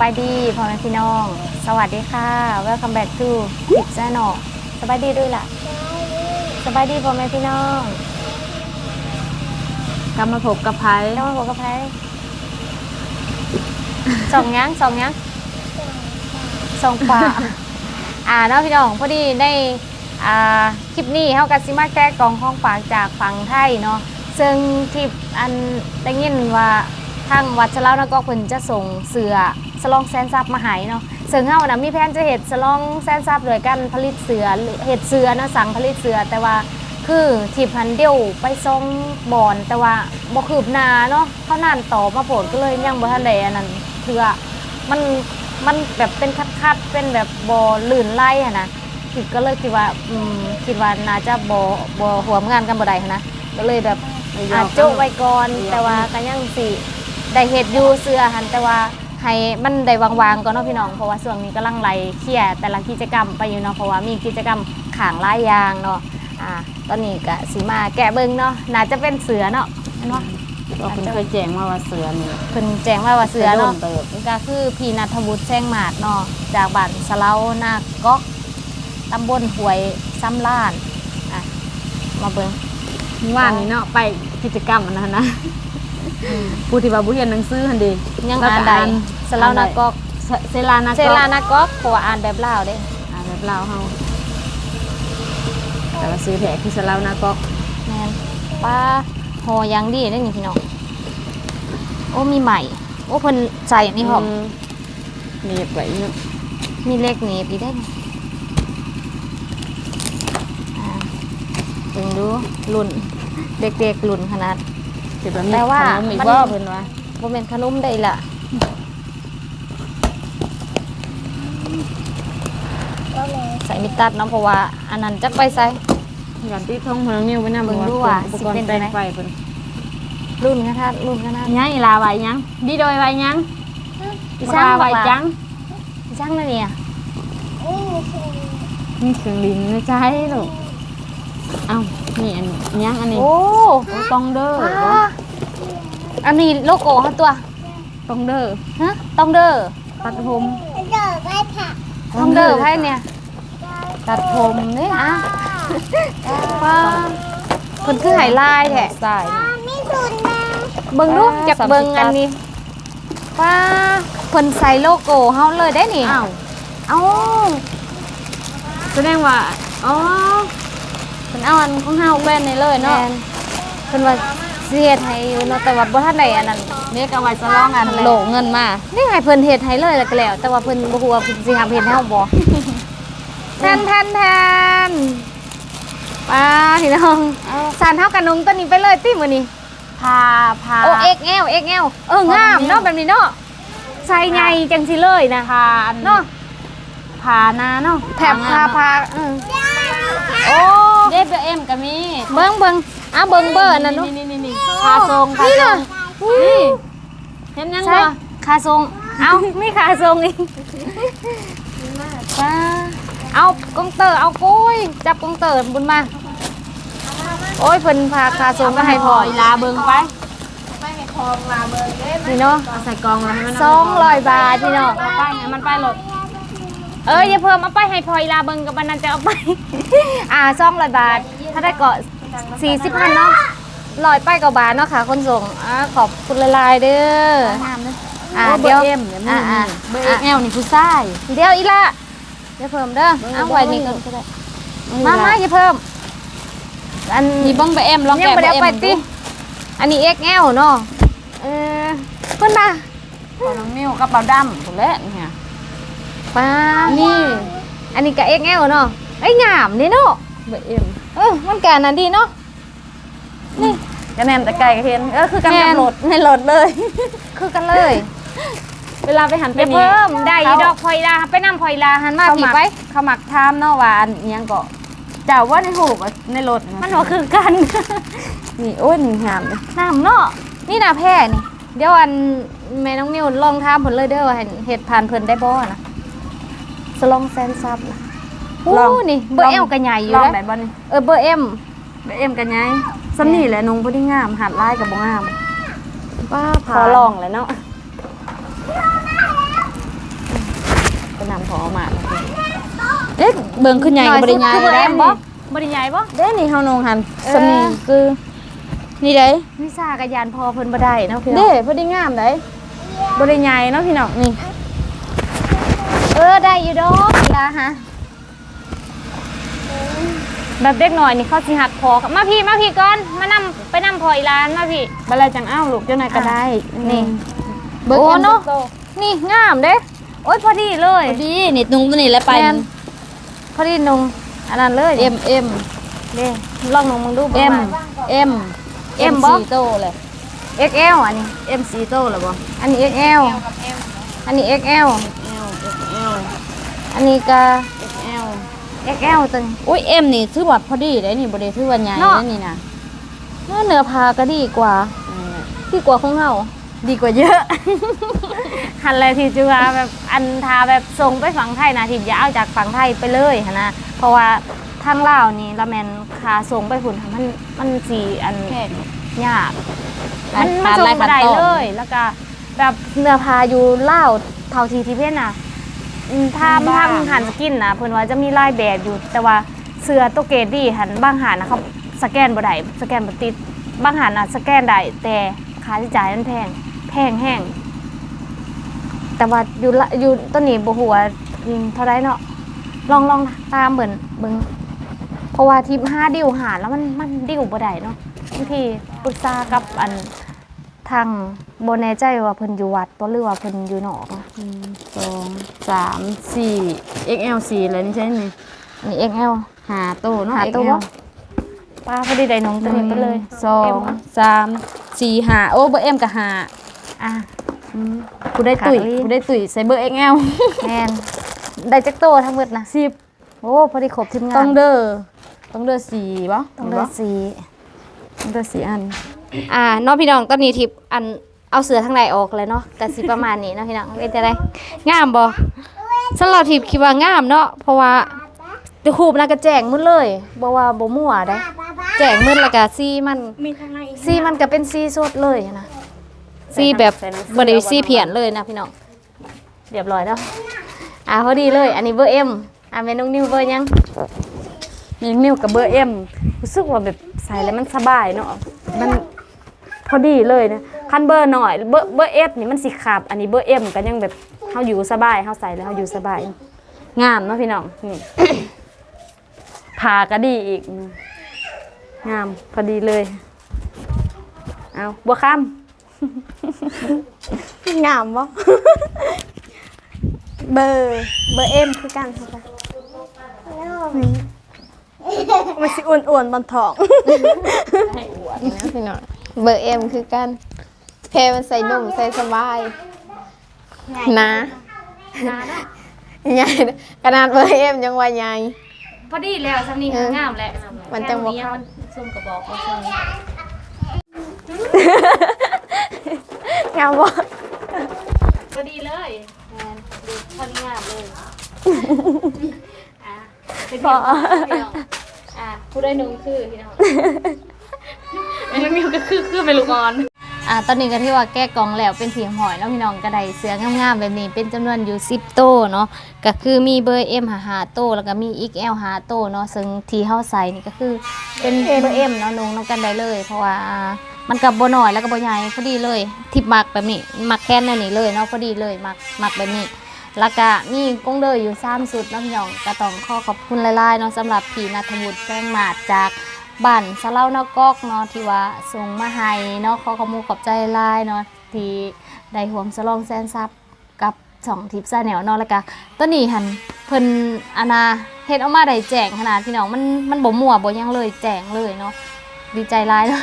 บายดีพ่อแม่พี่น้อง สวัสดีค่ะ welcome back to พิกแซนอสบายดีด้วยล่ะ สบายดีพ่อแม่พี่น้องกลับมาพบกับไพน้องหัวกระเพราสองยังสองยังสองป่าอ่าเนาะพี่น้องพอดีในอ่าคลิปนี้เขากับซิมาแก้กล่องห้องฝากจากฝั่งไทยเนาะซึ่งที่อันได้ยินว่าทางวัดชะเล่านกอกเพิ่นจะส่งเสือ สลองแซนซับมาใหายเนาะซึ่งเฮานะมีแผนจะเฮ็ดสลองแซนซับโดยการผลิตเสือหรือเฮ็ดเสือเนาะสั่งผลิตเสือแต่ว่าคือที่พันเดียวไปส่งบอนแต่ว่าบ่คืบหน้าเนาะเขานานต่อมาโผลก็เลยยังบ่ทันได้อันนั้นคือว่ามันมันแบบเป็นคัดๆเป็นแบบบ่ลื่นไหลอะนะคิดก็เลยคิดว่าอืมคิดว่าน่าจะบ่บ่หัวมงานกันบ่ได้หั้นนะก็เลยแบบอาจโจะไว้ก่อนแต่ว่าก็ยังสิได้เฮ็ดอยู่เสื้อหันแต่ว่า ให้มันได้วางๆก่อนเนาะพี่น้องเพราะว่าช่วงนี้กำลังไล่เคลียร์แต่ละกิจกรรมไปอยู่เนาะเพราะว่ามีกิจกรรมขางหลายอย่างเนาะอ่าตอนนี้ก็สิมาแกะเบิ่งเนาะน่าจะเป็นเสือเนาะเห็นบ่ก็เพิ่นเคยแจ้งมาว่าเสือนี่เพิ่นแจ้งมาว่าเสือเนาะเติบก็คือพี่นัทวุฒิแซงหมาดเนาะจากบ้านสะเลานาก๊อกตำบลหวยซ้ำล้านอะมาเบิ่งว่านนี่เนาะไปกิจกรรมอันนั้นนะ ผู้ที่ว่าบ่เรียนหนังสือหั่นดิยังแล้วอ่านก็ได้อ่านสะเลานาก๊อกเซเซลานาเซลานาก๊อกเพราะว่าอ่านแบบลาวเด้อ่านแบบลาวเฮาแต่ว่าซื้อแท้คือสลาวนาก๊อกแม่นป้าหอยังดีได้นี่พี่น้องโอ้มีใหม่ โอ้เพิ่นใส่อันนี้พร้อมมนี่ไว้เนาะมีเลขหนีบอีกได้นี่อ่าเบิ่งดูรุ่นเด็กๆรุ่นขนาด สิว่ามีแต่ว่าขนมอีกมันบ่เพิ่นว่าบ่แม่นขนมได้ล่ะใส่มิดตัดเนาะเพราะว่าอันนั้นจักไปใส่ยันติดทงพลังนิ้วไว้นำเบิ่งดูว่าอุปสิกรเป็นณ์ไปแปลงไหม ไฟเพิ่นรุ่นกันทัดรุ่นกันทัดยังอีลาไว้ยังดีโดยไว้ยังอีช่างลาไว้บอกว่าจังอีช่างนั่นเนี่ยมีเครื่องลิงในใจลูกเอ้า นี่อันยังอันนี้โอ้ตองเด้อว้าอันนี้โลโก้เขาตัวตองเด้อฮะต้องเด้อตัดผมต้องเด้อไพ่เนี่ย ตัดผมเนี่ยอะว้าคนคือไหลายแท้ใส่เบิ่งดูจากเบิ่งอันนี้ว้าคนใส่โลโก้เฮาเลยได้นี่อ้าวเอ้าแสดงว่าอ๋อ เพิ่นเอาอันของเฮาแบนนี่เลยเนาะเพิ่นว่าสิเฮ็ดให้อยู่เนาะแต่ว่าบ่ทันได้อันนั้นนี่ก็ไว้สลองอันโหลเงินมานี่ให้เพิ่นเฮ็ดให้เลยแล้วก็แล้ว แต่ว่าเพิ่นบ่ฮู้ว่าเพิ่นสิทำเฮ็ดให้เฮาบ่ แทนแทนแทนป้าพี่น้องสารเท่ากันนุงตัวนี้ไปเลยติมื้อนี้ พาพา โอ้ XL XL เออ งามเนาะแบบนี้เนาะใส่ใหญ่จังสิเลยนะพาอันเนาะพานาเนาะแถบพาพาเออโอ้ เด็บเอ็มก็มีเบิ่งเบิ่งอะเบิ่งเบิ่งอันนั้นเนาะนี่นี่นี่พาทรงพานี่ทรน่ะงอุ้ยเห็นยังใช่บ่ขาทรง เอามีขาทรงอีกป้าเอากงเตอร์เอาโก้ยจับกงเตอร์บุญมา โอ้ยเพิ่นพาขาทรงก็ให้พออีลาเบิ่งไปนี่เนาะเอาใส่กล่องแล้วให้มันสองร้อยบาทพี่น้องเอาไปให้มันไปโหลด เอออย่าเพิ่มเอาไปให้พลอยลาเบิงกับบันนันจะเอาไป อ่าสองร้อยบาท ถ้าได้เกาะสี่สิบพันเนาะลอยไปกับบาทเนาะค่ะคนส่งอ่าขอบคุณละลายๆเด้ออ่าเบเดี๋อยวร์เอ็มเนี่ยอ่าอ่าเบอร์เอ็มนี่ผู้ชายเดี๋ยวอีละอย่าเพิ่มเด้อเบิ่งเอาเบิ่งไว้นี่ก่อนก็ได้มามาอย่าเพิ่มอันนี่เบิ่งเบอร์เอ็มลองยังแกะไม่เบอได้ร์เอ็เอามไปติอันนี้ XL เนาะเออเพิ่นมาของน้องนิ้วกระเป๋าดำถูกแล้วเนี่ย ป้านี่ อันนี้ก็ XL เนาะไอ้ยงามนี่เนาะเบอร์เอ็มเออมันแก่นั่นดีเนาะนี่ก็แนมแต่ไก่ก็เห็นเออคือกันแม่กับนรถในรถเลย คือกันเลย เวลาไปหันไปอย่านี่เพิ่มได้อีเขาดอกพลอยลาไปนำพลอยลาหันมาเขาผีหมักไปเขาหมักทามเนาะว่าอันเอียงก็เจ้าว่าในหูกว่าในรถมันบ่คือกันนี่โอ้ยนี่งามเลยน้ำเนาะนี่นาแพร่นี่เดี๋ยวอันแม่น้องนิวลองทามเพิ่นเลยเด้อว่าให้เฮ็ดผ่านเพิ่นได้บ่นะ สลองแซนซับนะโอ้นี่เบอร์เอลก็ใหญ่อยู่ลองแล้วได้บ่นี่เออเบอร์เอ็มเบอร์เอ็มกันไงสำนี่แหละนุ่งบ่ได้งามหัดลายกับบ่งามป้าขอลองเลยเนาะนำพอมาแล้วคือเอ๊ะเบิ่งขึ้นใหญ่ก็บ่ได้ใหญ่คือบ่แอมบ่ได้บ่ได้ใหญ่บ่ เด้นี่เฮานงหันเออ สำนีคือนี่เด้วิชากระยานพอเพิ่นบ่ได้เนาะพี่น้อเด้งพอดีงามเด้บ่ได้ใหญ่เนาะพี่น้องนี่เออ ได้อยู่ดอกอีลาฮะแบบเด็กหน่อยนี่เขาสิหักพอกับมาพี่มาพี่ก่อนมานำไปนำพออีลานมาพี่บัดแลจังอ้าวลูกเจ้านายก็ได้นี่เบิ่งโอ้แอมเนาะโตนี่งามเด้โอ้ยพอดีเลยพอดีนี่ตุงตัวนี้แล้วไปแม่นพอดีนงอันนั้นเลย M M เด้ลองนงมึงดู M M M บ่สี่โตเลย XL อันนี้ M สี่โตเลยบ่อันนี้ XL อันนี้ XL L L อันนี้ก็ L XL ตัวนี้ อุ้ย M นี่ถือว่าพอดีได้นี่บ่ได้ถือว่าใหญ่เนาะนะนี่นะเนื้อผ้าก็ดีกว่าดีกว่าของเราดีกว่าเยอะหันเลยที่จะว่าแบบอันทาแบบส่งไปฝั่งไทยนะที่จะเอาจากฝั่งไทยไปเลยหั้นนะเพราะว่าทางลาวนี่ละแมนคาส่งไปฝุ่นมันมันสีอันแค่ยากหลายมันมันส่งหลายขั้มานได้ตอนเลย แล้วก็แบบเนื้อผ้าอยู่ลาวเท่าทีที่เพื่อนน่ะ อืมถ้าบ้าถ้าง หันสกินนะเพื่อนว่าจะมีลายแบบอยู่ แต่ว่าเสื้อตัวเกรดดีหันบางหันนะเขาสแกนบ่ได้สแกนบ่ติดบางหันน่ะสแกนได้แต่ค่าใช้จ่ายมันแพงแพงแห้งแต่ว่าอยู่ละอยู่ต้นนี้บ่หัวาอืมเท่าไรเนาะลองลองตามเหมือนเบิ่งเพราะว่าทีมห้าดิวหาแล้วมันมันดิวบ่ได้เนาะบางทีปรึกษากับอันทางบ่แน่ใจว่าเพิ่นอยู่วัดบ่หรือว่าเพิ่นอยู่นอกอะห นึ่งสองสามสี่ XL สี่เลยนี่ใช่ไหมนี่ XL หาโตเนาะ หาตัว XL บ่ป้าพอดีได้นมตัวนี้ไปเลยสองสามสี่หาโอ้เบอร์ M กับหาอะ กูได้ตุ๋ยขาดลิ้น กูได้ตุ๋ยใส่เบอร์ XL แม่นได้จักโตทั้งหมดนะสิบโอ้พอดีครบทีมงานต้องเด้อต้องเด้อสี่บ่ต้องได้สี ต้องเด้อสี่อัน อ่าเน้องพี่น้องตอนนี้ทิปอัน เอาเสือทางไหนออกเลยเนาะแต่สิประมาณนี้เนาะพี่น้องเป็นจะได้งามบ่สำหรับทิปคิดว่างามเนาะเพราะว่าตะคูบน่าก็แจงมืดเลยบ่ว่าบ่มั่วได้ แจงมืดแล้วก็สีมันมีทางไหนสีมันก็เป็นสีสดเลยนะสีแบบบ่ได้สีเพียนเลยนะพี่น้องเรียบร้อยแล้วอ่าพอดีเลย อันนี้เบอร์ M อ่าเมนูนิวเบอร์ยังมีนิ้วกับเบอร์ M รู้สึกว่าแบบใส่แล้วมันสบายเนาะมันพอดีเลยนะ คันเบอร์หน่อยเบอร์เบอร์ F นี่มันสิขาบอันนี้เบอร์ M ก็ยังแบบเฮาอยู่สบายเฮาใส่แล้วเฮาอยู่สบาย งามเนาะพี่น้องนี่ผ่าก็ดีอีก งามพอดีเลย เอาบัวคงามบ่เบอร์เบอร์เอ็มคือกันค่ะมันสิอ้วนๆบนท้องนะพี่น้องเบอร์เอ็มคือกัน เพมันใส่นุ่มใส่สบายนะใหญ่ขนาดเบอร์เอ็มยังว่าใหญ่ พอดีแล้วสำนีคืองามแหละมันจะบอกแค่มันซุ่มกระบอกว่าซุ่มงามบ่พอดีเลยแมนดูพอดีงามเลยอะเป็นพอพี่น้องอะผู้ได้หนุ่มคือพี่น้องำมันมีก็คือคือเป็นลูกอ่อน อะตอนนี้ก็ที่ว่าแก้กล่องแล้วเป็นสีหอยแล้วพี่น้องกระไดเสืองามๆแบบนี้เป็นจำนวนอยู่10โตเนาะก็คือมีเบอร์ M หาหาโต้แล้วก็มี XL หาโต้เนาะซึ่งที่เฮาใส่นี่ก็คือเป็นเบอร์ M เนาะนุ่งน้องกันได้เลย เพราะว่ามันกับบ่น้อยแล้วก็บ่ใหญ่พอดีเลยทิปมักแบบนี้มักแค่นแนวนี้เลยเนาะพอดีเลยมักมักแบบนี้แล้วก็มีกงเดยอยู่ซ้ำสุดน้องพี่น้องก็ต้องข้อขอบคุณหลายๆเนาะสำหรับพี่นัทวุฒิแจ้งหมาดจาก บ้านสะเล่านอกกอกเนาะที่ว่าส่งมาให้เนาะขอขอบคุณขอบใจหลายเนาะที่ได้ห่วมสลองแซนซับกับสองทิปซาแนวเนาะแล้วก็ตัวนี้หันเพิ่นอานาเฮ็ดออกมาได้แจ้งขนาดพี่น้องมันมันบ่มั่วบ่ยังเลยแจ้งเลยเนาะดีใจหลายเนาะ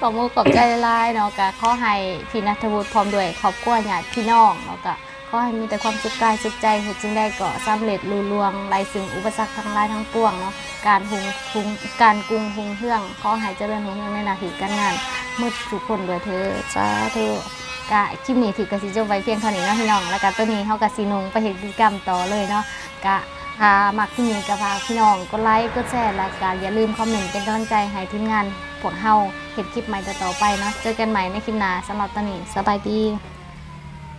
ขอบคุณขอบใจหลายเนาะก็ขอให้พี่นัทวุฒิพร้อมด้วยครอบครัวญาติพี่น้องเนาะก็ ขอให้มีแต่ความสุขกายสุขใจเหตุจึงได้ก่อสำเร็จลุล่วงไร้ซึ่งอุปสรรคทั้งหลายทั้งปวงเนาะการหุงหุงการกรุงหุงเฮื่องขอให้เจริญหุงเฮื่องในหน้าที่การงานมืดทุกคนด้วยเธอสาธุกะคลิปนี้ถือกระสิจบไว้เพียงเท่านี้เนาะพี่น้องแล้วก็ตัวนี้เฮากะสินุงไปเห็นกิจกรรมต่อเลยเนาะกะถ้ามักที่นี้ก็พาพี่น้องกดไลค์กดแชร์และก็อย่าลืมคอมเมนต์เป็นกำลังใจให้ทีมงานพวกเฮาเห็นคลิปใหม่ต่อไปเนาะเจอกันใหม่ในคลิปหน้าสำหรับตอนนี้สบายดี